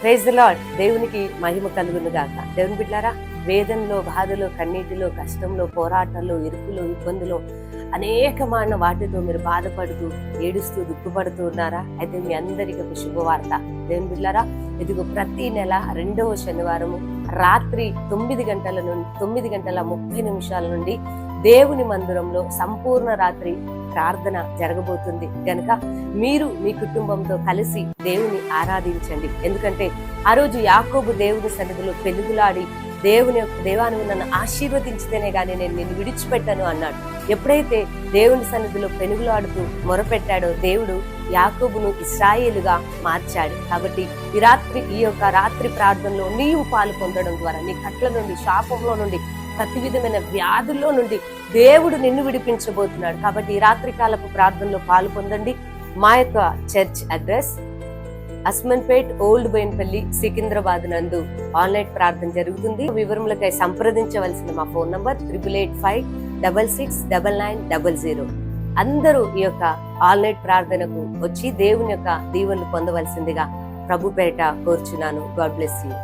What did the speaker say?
Praise lord దేవునికి మహిమ కలుగును గాక దేవుని బిడ్డారా వేదంలో బాధలో కన్నీటిలో కష్టంలో పోరాటంలో ఇరుకులో ఇబ్బందులో అనేకమైన వాటితో మీరు బాధపడుతూ ఏడుస్తూ దుఃఖపడుతూ ఉన్నారా? అయితే మీ అందరికీ ఒక శుభవార్త. దేవుని బిడ్డారా ఇదిగో ప్రతి నెల రెండవ శనివారము రాత్రి తొమ్మిది గంటల నుండి తొమ్మిది గంటల ముప్పై నిమిషాల నుండి దేవుని మందిరంలో సంపూర్ణ రాత్రి ప్రార్థన జరగబోతుంది. గనుక మీరు మీ కుటుంబంతో కలిసి దేవుని ఆరాధించండి. ఎందుకంటే ఆ రోజు యాకోబు దేవుని సన్నిధిలో పెనుగులాడి దేవుని యొక్క దేవాన్ని నన్ను ఆశీర్వదించితేనే గాని నేను నిన్ను విడిచిపెట్టాను అన్నాడు. ఎప్పుడైతే దేవుని సన్నిధిలో పెనుగులాడుతూ మొరపెట్టాడో దేవుడు యాకోబును ఇస్రాయేలుగా మార్చాడు. కాబట్టి ఈ రాత్రి ఈ యొక్క రాత్రి ప్రార్థనలో నీవు పాలు పొందడం ద్వారా నీ కట్ల నుండి శాపంలో నుండి ప్రతి విధమైన వ్యాధుల్లో నుండి దేవుడు నిన్ను విడిపించబోతున్నాడు. కాబట్టి ఈ రాత్రికాలపు ప్రార్థనలో పాలు పొందండి. మా యొక్క church address Asmanpet old Bowenpally Secunderabad నందు ఆన్లైన్ ప్రార్థన జరుగుతుంది. వివరములకై సంప్రదించవలసిన మా phone number triple eight five double six double nine double zero అందరూ ఈ యొక్క ఆన్లైన్ ప్రార్థనకు వచ్చి దేవుని యొక్క దీవెనలు పొందవలసిందిగా ప్రభు పేట కోరుచున్నాను. God bless you